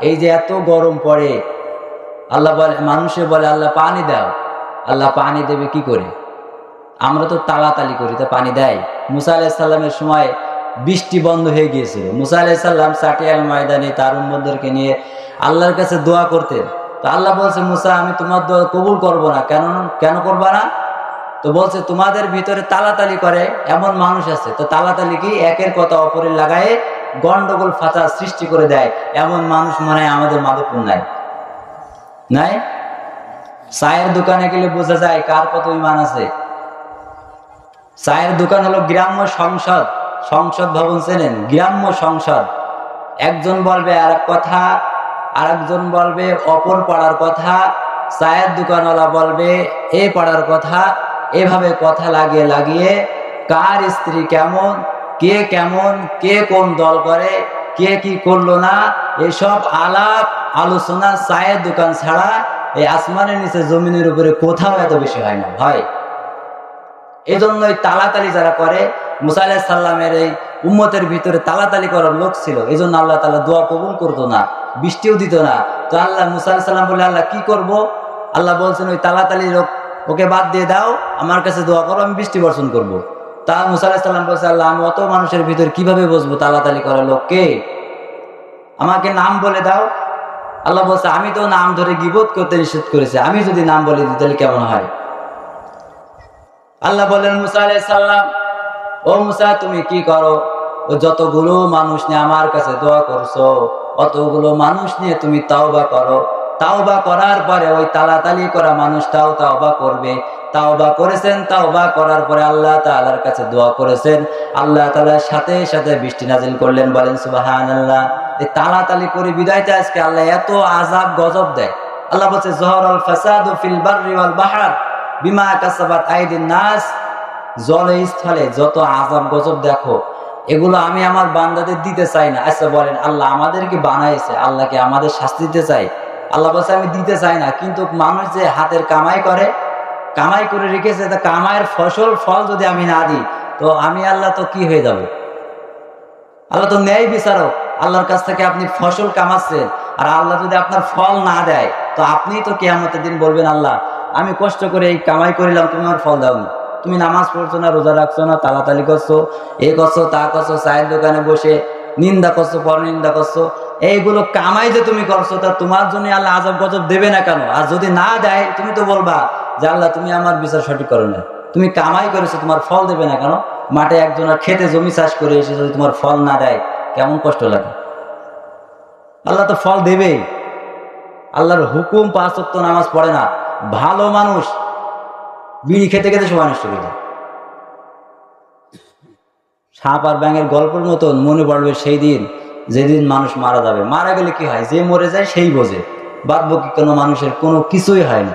এই যে এত গরম পড়ে, আল্লাহ বলে, মানুষে বলে, আল্লাহ পানি দাও। আল্লাহ পানি দেবে কি করে? আমরা তো তাড়াতাড়ি করি, তো পানি দেয়। মুসা আলাহিসাল্লামের সময় বৃষ্টি বন্ধ হয়ে গিয়েছিল। মুসা আলাহিসাল্লাম সাটিয়াল ময়দানে তার উম্মদেরকে নিয়ে আল্লাহর কাছে দোয়া করতেন। তো আল্লাহ বলছে, মুসা, আমি তোমার দোয়া কবুল করব না। কেন কেন করবা না? তো বলছে, তোমাদের ভিতরে তালাতালি করে এমন মানুষ আছে। তো তালাতালি কি? একের কথা অপরের লাগায়ে গন্ডগোল ফাঁচা সৃষ্টি করে দেয়। এমন মানুষ মনে হয় আমাদের মাধবপুর নাই। নাই? চায়ের দোকানে গেলে বোঝা যায় কার কত ইমান আছে। চায়ের দোকান হলো গ্রাম্য সংসদ। সংসদ ভবন চেনেন? গ্রাম্য সংসদ। একজন বলবে আর কথা আর একজন বলবে অপর পাড়ার কথা। চায়ের দোকানওয়ালা বলবে এ পাড়ার কথা। এভাবে কথা লাগিয়ে লাগিয়ে কার স্ত্রী কেমন কে কেমন, কে কোন দল করে, কে কি করল না, এসব আলাপ, আলোচনা, চায়ের দোকান ছাড়া এই আসমানের নিচে জমিনের উপরে কোথাও এত বেশি হয় না, হয়। জন্যই তালাতালি যারা করে, মুসা সাল্লামের এই উম্মতের ভিতরে তালাতালি করার লোক ছিল এই জন্য আল্লাহ তালা দোয়া কবুল করতো না, বৃষ্টিও দিত না। তো আল্লাহ মুসা সাল্লাম বলে আল্লাহ, কি করব? আল্লাহ বলছেন, ওই তালাতালি লোক, ওকে বাদ দিয়ে দাও, আমার কাছে দোয়া করো, আমি বৃষ্টি বর্ষণ করব। তা মুসা সাল্লাম বলছে, আল্লাহ, আমি অত মানুষের ভিতরে কীভাবে বসবো? তালাতালি করার লোক কে আমাকে নাম বলে দাও। আল্লাহ বলছে, আমি তো নাম ধরে গিবোধ করতে নিষেধ করেছি। আমি যদি নাম বলে দিই, তাহলে কেমন হয়? আল্লাহ বলেন মুসা সাল্লাম ও মুসা, তুমি কি করো? ও যতগুলো মানুষ নিয়ে আমার কাছে দোয়া করছ, অতগুলো মানুষ নিয়ে তুমি তাওবা করো। তাওবা করার পরে ওই তালাতালি করা মানুষটাও তাওবা করবে। তাওবা করেছেন, তাওবা করার পরে আল্লাহ তাআলার কাছে দোয়া করেছেন। আল্লাহ তাআলার সাথে সাথে বৃষ্টি নাজিল করলেন, বলেন, সুবহানাল্লাহ। এই তালাতালি করে বিদায়তে আজকে আল্লাহ এত আজাব গজব দেয়। আল্লাহ বলছে, জহরল ফাসাদু ফিল বাররি বিমা কাসাবাত আইদিন নাস। জলে স্থলে যত আজাব গজব দেখো, এগুলো আমি আমার বান্দাদের দিতে চাই না। আচ্ছা বলেন, আল্লাহ আমাদেরকে বানাইছে আল্লাহকে আমাদের শাস্তি দিতে চাই আল্লাহ বলছে, আমি দিতে চাই না। কিন্তু মানুষ যে হাতের কামাই করে কামাই করে রেখেছে, তা কামাইয়ের ফসল, ফল যদি আমি না দিই, তো আমি আল্লাহ তো কি হয়ে যাব? আল্লাহ তো ন্যায় বিচারক। আল্লাহর কাছ থেকে আপনি ফসল কামাচ্ছেন, আর আল্লাহ যদি আপনার ফল না দেয়, তো আপনি তো কেয়ামতের দিন বলবেন, আল্লাহ, আমি কষ্ট করে এই কামাই করিলাম, তুমি আমার ফল দাও তুমি নামাজ পড়ছো না, রোজা রাখছো না, তালাতালি করছ, এ করছ, তা করছ, চায়ের দোকানে বসে নিন্দা করছ পর নিন্দা করছ, এইগুলো কামাই যে তুমি করছ, তা তোমার জন্য আল্লাহ আজব গজব দেবে না কেন? আর যদি না দেয়, তুমি তো বলবা যে আল্লাহ, তুমি আমার বিচার সঠিক করো না তুমি কামাই করেছ, তোমার ফল দেবে না কেন? মাঠে একজনের খেতে জমি চাষ করে এসে যদি তোমার ফল না দেয়, কেমন কষ্ট লাগে? আল্লাহ তো ফল দেবেই। আল্লাহর হুকুম পাঁচ ওয়াক্ত নামাজ পড়ে না। ভালো মানুষ বিড়ি খেতে খেতে সময় নষ্ট করে দেয় সাপ আর ব্যাঙের গল্পের মতন মনে পড়বে সেই দিন, যেদিন মানুষ মারা যাবে। মারা গেলে কি হয়? যে মরে যায় সেই বোঝে। বাদ বাকি কোনো মানুষের কোনো কিছুই হয় না।